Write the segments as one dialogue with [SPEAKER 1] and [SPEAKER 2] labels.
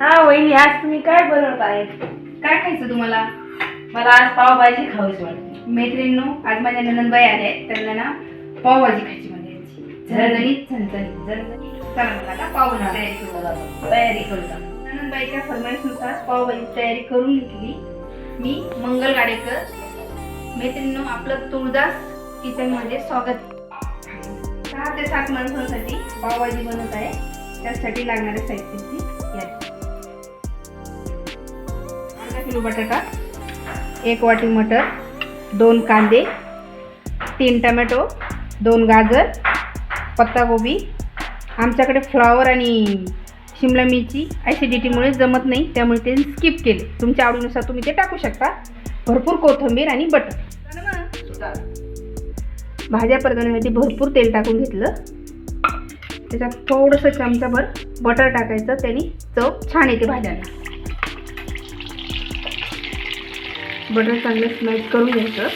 [SPEAKER 1] हा वहिनी आज तुम्ही काय बनवत आहे?
[SPEAKER 2] काय खायचं तुम्हाला?
[SPEAKER 1] मला आज पावभाजी खावीच वाटते.
[SPEAKER 2] मैत्रिणींनो आज माझ्या ननंदबाई आल्या आहेत. त्यांना ना पावभाजी खायची म्हणजे याची झणझणीत झणझणीत चला आता पावभाजी तयारी करू लागलो.
[SPEAKER 1] तयारी करता
[SPEAKER 2] ननंदबाईच्या फरमाईशनुसार पावभाजी तयारी करून घेतली. मी मंगल गाडेकर मैत्रिणींनो आपलं तुळजास किचनमध्ये स्वागत. सहा ते सात माणसांसाठी पावभाजी बनवत आहे. त्यासाठी लागणारे साहित्याची किलो बटाटा एक वाटी मटर दोन कांदे तीन टमॅटो दोन गाजर पत्ताकोबी आमच्याकडे फ्लॉवर आणि शिमला मिरची ॲसिडिटीमुळे जमत नाही त्यामुळे ते स्किप केले. तुमच्या आवडीनुसार तुम्ही ते टाकू शकता. भरपूर कोथिंबीर आणि बटर. भाज्या परतण्यासाठी भरपूर तेल टाकून घेतलं. त्याच्यात थोडंसं चमचाभर बटर टाकायचं त्याने चव छान येते भाज्यांना. बटर चांगलं स्मॅश करून घ्यायचं.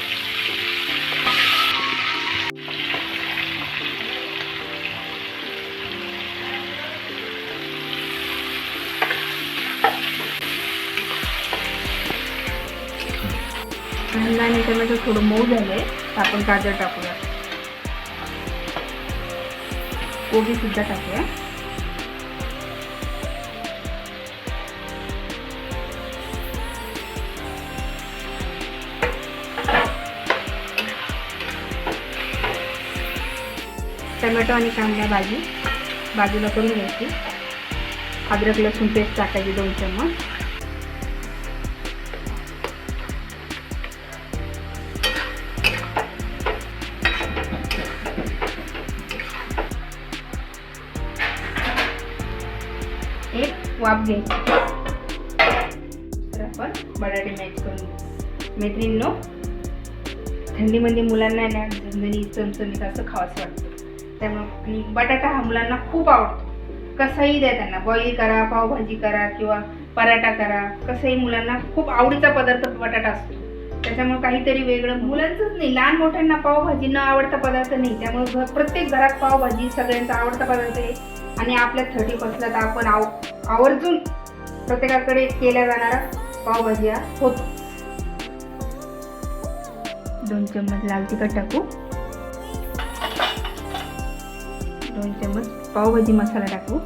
[SPEAKER 2] कांदा आणि टोमॅटो थोडं मऊ झालंय. तर आपण गाजर टाकूया. कोबी सुद्धा टाकूया. टोमॅटो आणि कांदा भाजी बाजूला करून घ्यायची. अद्रक लसूण पेस्ट टाकायची दोन चम्मच. एक वाफ घ्यायची. तर आपण बटाटे मॅच करून घेऊ मैत्रिणींनो थंडीमध्ये मुलांना ना झणझणी चमचमीत असं खावंसं वाटतं. त्यामुळे आणि बटाटा हा मुलांना खूप आवडतो. कसाही द्या त्यांना. बॉईल करा पावभाजी करा किंवा पराठा करा. कसंही मुलांना खूप आवडीचा पदार्थ बटाटा असतो. त्याच्यामुळे काहीतरी वेगळं मुलांचंच नाही. लहान मोठ्यांना पावभाजी न आवडता पदार्थ नाही. त्यामुळे घर प्रत्येक घरात पावभाजी सगळ्यांचा आवडता पदार्थ आहे. आणि आपल्या थर्टी फर्स्टला तर आपण आव आवर्जून प्रत्येकाकडे केल्या जाणारा पावभाजी हा होतो. दोन चम्मच लाल तिखट टाकू. दोन चम्मच पावभाजी मसाला टाकू.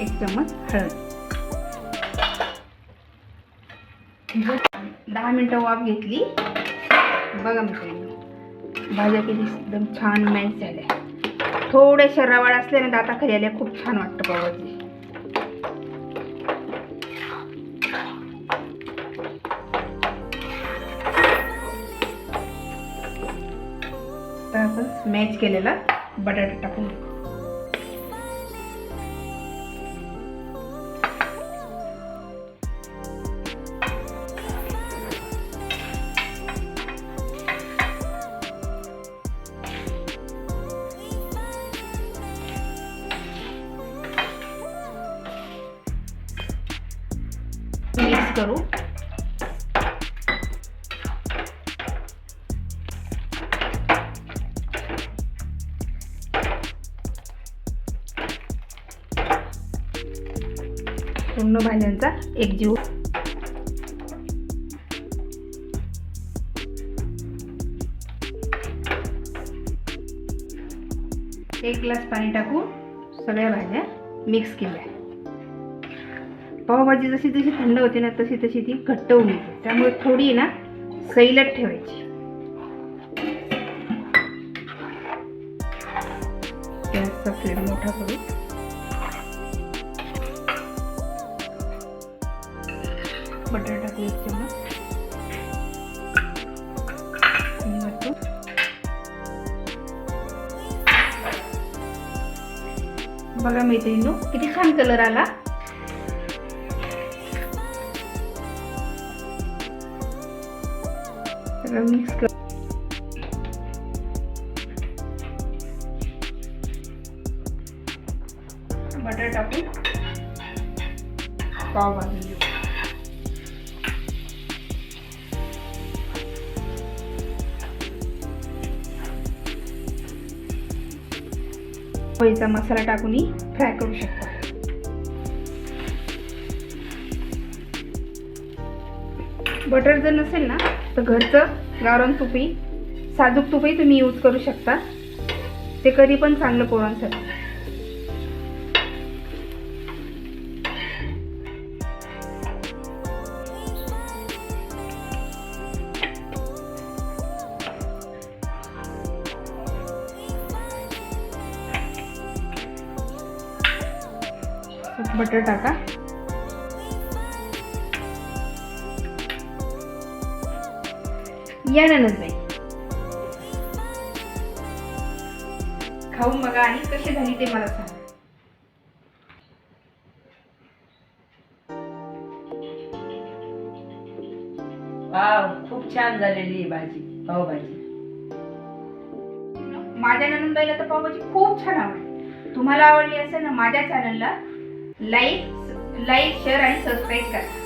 [SPEAKER 2] एक चम्मच हळद. दहा मिनटं वाफ घेतली. बघा मित्रांनो भाज्या किती एकदम छान मॅच झाल्या. थोड्याशा रवाळ असल्याने दाताखाली आल्या खूप छान वाटतं पावभाजी. मॅच केलेला बटाटा टाकून. मिक्स करू. पूर्ण भाज्यांचा एक जीव. एक ग्लास पाणी टाकून सगळ्या भाज्या मिक्स केल्या. पावभाजी जशी जशी थंड होते ना तशी तशी ती घट्ट होऊन येते. त्यामुळे थोडी ना सैलत ठेवायची. गॅसचा फ्लेम मोठा करू बटर टाकू एक चम्मच. बघा मैत्रिणी किती छान कलर आला. सगळं मिक्स कर. बटर टाकून पाव भाजून घेऊ. पोळीचा मसाला टाकूनही फ्राय करू शकता. बटर जर नसेल ना तर घरचं गावरान तुपही साजूक तुपही तुम्ही यूज करू शकता. ते कधी पण चांगलं पोरांसाठी बटर टाका. या नंदबाई खाऊन बघा आणि कशी झाली ते मला सांगा.
[SPEAKER 1] वाव खूप छान झालेली आहे भाजी पावभाजी.
[SPEAKER 2] माझ्या ननंदबाईला तर पावभाजी खूप छान आवडली तुम्हाला आवडली असेल ना माझ्या चॅनलला लाईक लाईक शेअर आणि सबस्क्राईब करा.